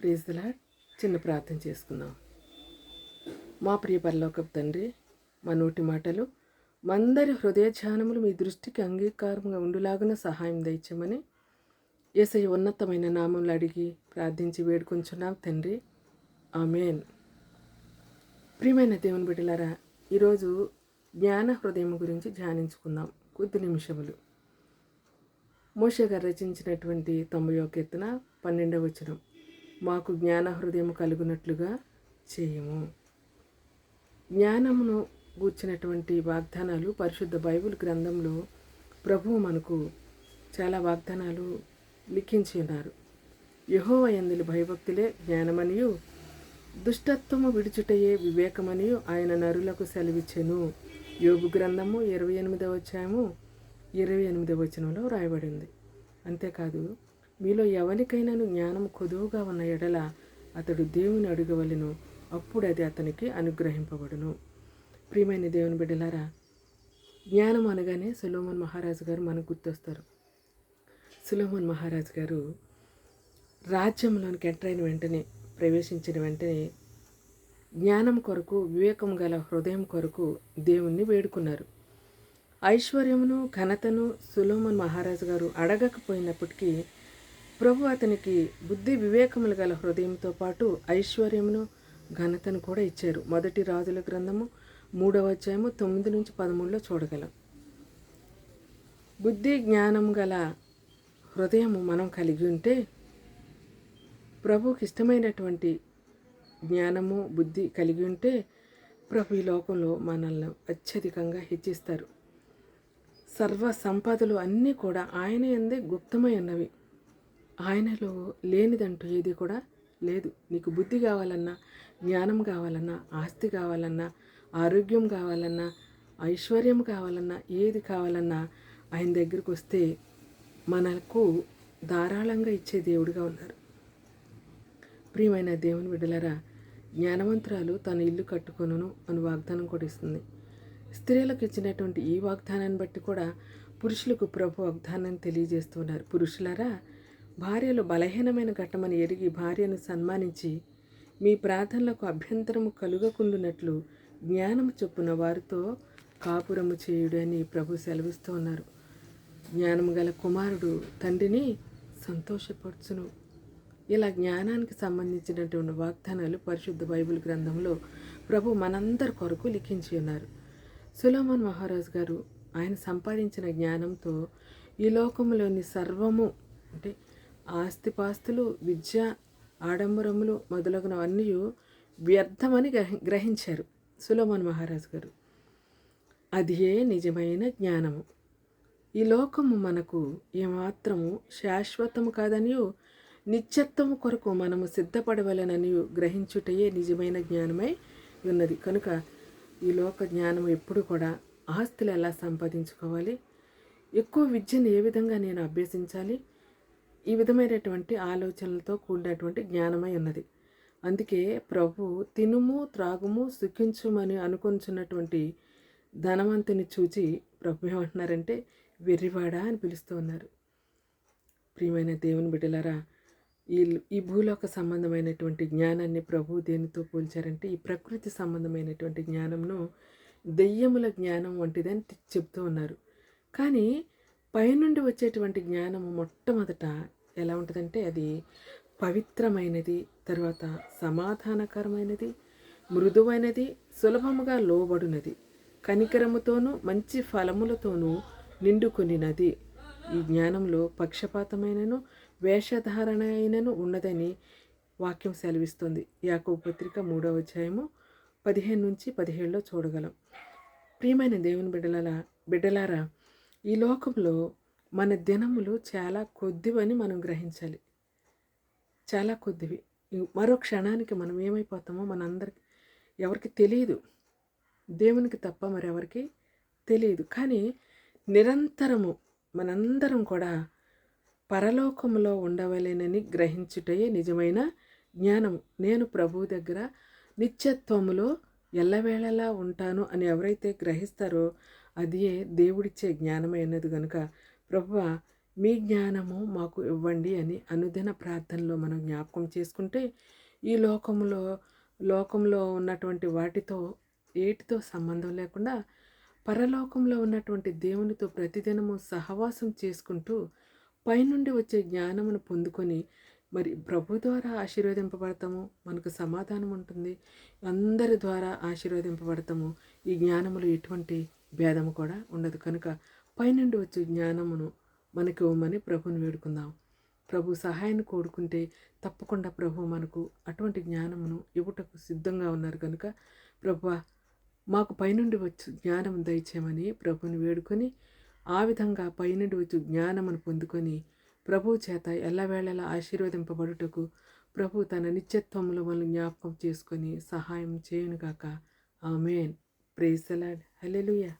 ప్రేజ్లా చిన్న ప్రార్థన చేసుకుందాం. మా ప్రియ పరలోకపు తండ్రి మా నోటి మాటలు మందరి హృదయ ధ్యానములు మీ దృష్టికి అంగీకారంగా ఉండులాగున సహాయం దయచమని ఏసై ఉన్నతమైన నామంలో అడిగి ప్రార్థించి వేడుకొంచున్నాం తండ్రి. ఆమెన్. ప్రియమైన దేవుని బిడ్డలారా ఈరోజు జ్ఞాన హృదయం గురించి ధ్యానించుకుందాం. కొద్ది నిమిషములు. మోష గారు రచించినటువంటి తొంభై కీర్తన పన్నెండవ వచనం. మాకు జ్ఞాన హృదయం కలుగునట్లుగా చేయము. జ్ఞానమును గూర్చినటువంటి వాగ్దానాలు పరిశుద్ధ బైబిల్ గ్రంథంలో ప్రభువు మనకు చాలా వాగ్దానాలు లిఖించి ఉన్నారు యహోవ ఎందులు భయభక్తులే జ్ఞానమనియు దుష్టత్వము విడుచుటయే వివేకమనియు ఆయన నరులకు సెలవిచ్చెను. యోగు గ్రంథము ఇరవై ఎనిమిదవ అధ్యాయము ఇరవై ఎనిమిదవ వచనంలో రాయబడింది. అంతేకాదు మీలో ఎవరికైనాను జ్ఞానం కొదువుగా ఉన్న ఎడల అతడు దేవుని అడుగవలను అప్పుడు అది అతనికి అనుగ్రహింపబడును. ప్రియమైన దేవుని బిడ్డలారా జ్ఞానం అనగానే సులోమన్ మహారాజు గారు మనకు గుర్తొస్తారు. సులోమన్ మహారాజు గారు రాజ్యంలోనికి ఎంటర్ అయిన వెంటనే ప్రవేశించిన వెంటనే జ్ఞానం కొరకు వివేకం గల హృదయం కొరకు దేవుణ్ణి వేడుకున్నారు. ఐశ్వర్యమును ఘనతను సులోమన్ మహారాజు గారు అడగకపోయినప్పటికీ ప్రభు అతనికి బుద్ధి వివేకములు గల హృదయంతో పాటు ఐశ్వర్యమును ఘనతను కూడా ఇచ్చారు. మొదటి రాజుల గ్రంథము మూడవ అధ్యాయము తొమ్మిది నుంచి పదమూడులో చూడగలం. బుద్ధి జ్ఞానం గల హృదయము మనం కలిగి ఉంటే ప్రభుకి ఇష్టమైనటువంటి జ్ఞానము బుద్ధి కలిగి ఉంటే ప్రభు ఈ లోకంలో మనల్ని అత్యధికంగా హెచ్చిస్తారు. సర్వ సంపదలు అన్నీ కూడా ఆయన ఎందే గుప్తమై ఉన్నవి. ఆయనలో లేనిదంటూ ఏది కూడా లేదు. నీకు బుద్ధి కావాలన్నా జ్ఞానం కావాలన్నా ఆస్తి కావాలన్నా ఆరోగ్యం కావాలన్నా ఐశ్వర్యం కావాలన్నా ఏది కావాలన్నా ఆయన దగ్గరికి వస్తే మనకు ధారాళంగా ఇచ్చే దేవుడిగా ఉన్నారు. ప్రియమైన దేవుని బిడ్డలరా జ్ఞానవంతురాలు తన ఇల్లు కట్టుకొనును అని వాగ్దానం కూడా ఇస్తుంది. స్త్రీలకు ఇచ్చినటువంటి ఈ వాగ్దానాన్ని బట్టి కూడా పురుషులకు ప్రభు వాగ్దానాన్ని తెలియజేస్తున్నారు పురుషులరా భార్యలు బలహీనమైన ఘట్టమని ఎరిగి భార్యను సన్మానించి మీ ప్రార్థనలకు అభ్యంతరము కలుగకుండునట్లు జ్ఞానము చొప్పున వారితో కాపురము చేయుడు అని ప్రభు సెలవిస్తూ ఉన్నారు. జ్ఞానము గల కుమారుడు తండ్రిని సంతోషపరచును. ఇలా జ్ఞానానికి సంబంధించినటువంటి వాగ్దానాలు పరిశుద్ధ బైబిల్ గ్రంథంలో ప్రభు మనందరి కొరకు లిఖించి ఉన్నారు. సులోమన్ మహారాజ్ గారు ఆయన సంపాదించిన జ్ఞానంతో ఈ లోకంలోని సర్వము అంటే ఆస్తిపాస్తులు విద్య ఆడంబరములు మొదలగునవన్నీ వ్యర్థమని గ్రహి గ్రహించారు సులోమన్ మహారాజు గారు. అదియే నిజమైన జ్ఞానము. ఈ లోకము మనకు ఏమాత్రము శాశ్వతము కాదనియు నిత్యత్వము కొరకు మనము సిద్ధపడవలనని గ్రహించుటయే నిజమైన జ్ఞానమై ఉన్నది. కనుక ఈ లోక జ్ఞానం ఎప్పుడు కూడా ఆస్తులు ఎలా సంపాదించుకోవాలి? ఎక్కువ విద్యను ఏ విధంగా నేను అభ్యసించాలి? ఈ విధమైనటువంటి ఆలోచనలతో కూడినటువంటి జ్ఞానమై ఉన్నది. అందుకే ప్రభు తినుము త్రాగుము సుఖించుమని అనుకుంటున్నటువంటి ధనవంతుని చూచి ప్రభు ఏమంటున్నారంటే వెర్రివాడా అని పిలుస్తూ ఉన్నారు. ప్రియమైన దేవుని బిడ్డలారా ఈ ఈ భూలోక సంబంధమైనటువంటి జ్ఞానాన్ని ప్రభు దేనితో పోల్చారంటే ఈ ప్రకృతి సంబంధమైనటువంటి జ్ఞానంను దెయ్యముల జ్ఞానం వంటిదని చెప్తూ ఉన్నారు. కానీ పైనుండి వచ్చేటువంటి జ్ఞానము మొట్టమొదట ఎలా ఉంటుందంటే అది పవిత్రమైనది తర్వాత సమాధానకరమైనది మృదువైనది సులభముగా లోబడినది కనికరముతోనూ మంచి ఫలములతోనూ నిండుకొనినది. ఈ జ్ఞానంలో పక్షపాతమైనను వేషధారణ అయినను ఉన్నదని వాక్యం సెలవిస్తుంది. యాకో పత్రిక మూడవ అధ్యాయము పదిహేను నుంచి పదిహేడులో చూడగలం. ప్రియమైన దేవుని బిడ్డల బిడ్డలారా ఈ లోకంలో మన దినములు చాలా కొద్దివని మనం గ్రహించాలి. చాలా కొద్దివి. మరో క్షణానికి మనం ఏమైపోతామో మనందరికి ఎవరికి తెలియదు. దేవునికి తప్ప మరెవరికి తెలియదు. కానీ నిరంతరము మనందరం కూడా పరలోకంలో ఉండవలేనని గ్రహించుటయే నిజమైన జ్ఞానము. నేను ప్రభువు దగ్గర నిత్యత్వములో ఎల్లవేళలా ఉంటాను అని ఎవరైతే గ్రహిస్తారో అదే దేవుడిచ్చే జ్ఞానమైనది కనుక ప్రభువ మీ జ్ఞానము మాకు ఇవ్వండి అని అనుదిన ప్రార్థనలో మనం జ్ఞాపకం చేసుకుంటే ఈ లోకంలో లోకంలో ఉన్నటువంటి వాటితో ఏటితో సంబంధం లేకుండా పరలోకంలో ఉన్నటువంటి దేవునితో ప్రతిదినము సహవాసం చేసుకుంటూ పైనుండి వచ్చే జ్ఞానమును పొందుకొని మరి ప్రభు ద్వారా ఆశీర్వదింపబడతాము మనకు సమాధానం ఉంటుంది. అందరి ద్వారా ఆశీర్వదింపబడతాము. ఈ జ్ఞానములు ఎటువంటి భేదము కూడా ఉండదు. కనుక పైనుండి వచ్చే జ్ఞానమును మనకి ఇవ్వమని ప్రభుని వేడుకుందాం. ప్రభు సహాయాన్ని కోరుకుంటే తప్పకుండా ప్రభు మనకు అటువంటి జ్ఞానమును ఇవ్వటకు సిద్ధంగా ఉన్నారు. కనుక ప్రభు మాకు పైనుండి వచ్చు జ్ఞానం దయచేయమని ప్రభుని వేడుకొని ఆ విధంగా పైనుండి వచ్చు జ్ఞానమును పొందుకొని ప్రభు చేత ఎల్లవేళలా ఆశీర్వదింపబడుటకు ప్రభు తన నిత్యత్వంలో మనల్ని జ్ఞాపకం చేసుకొని సహాయం చేయనుగాక. ఆమెన్. Praise the Lord hallelujah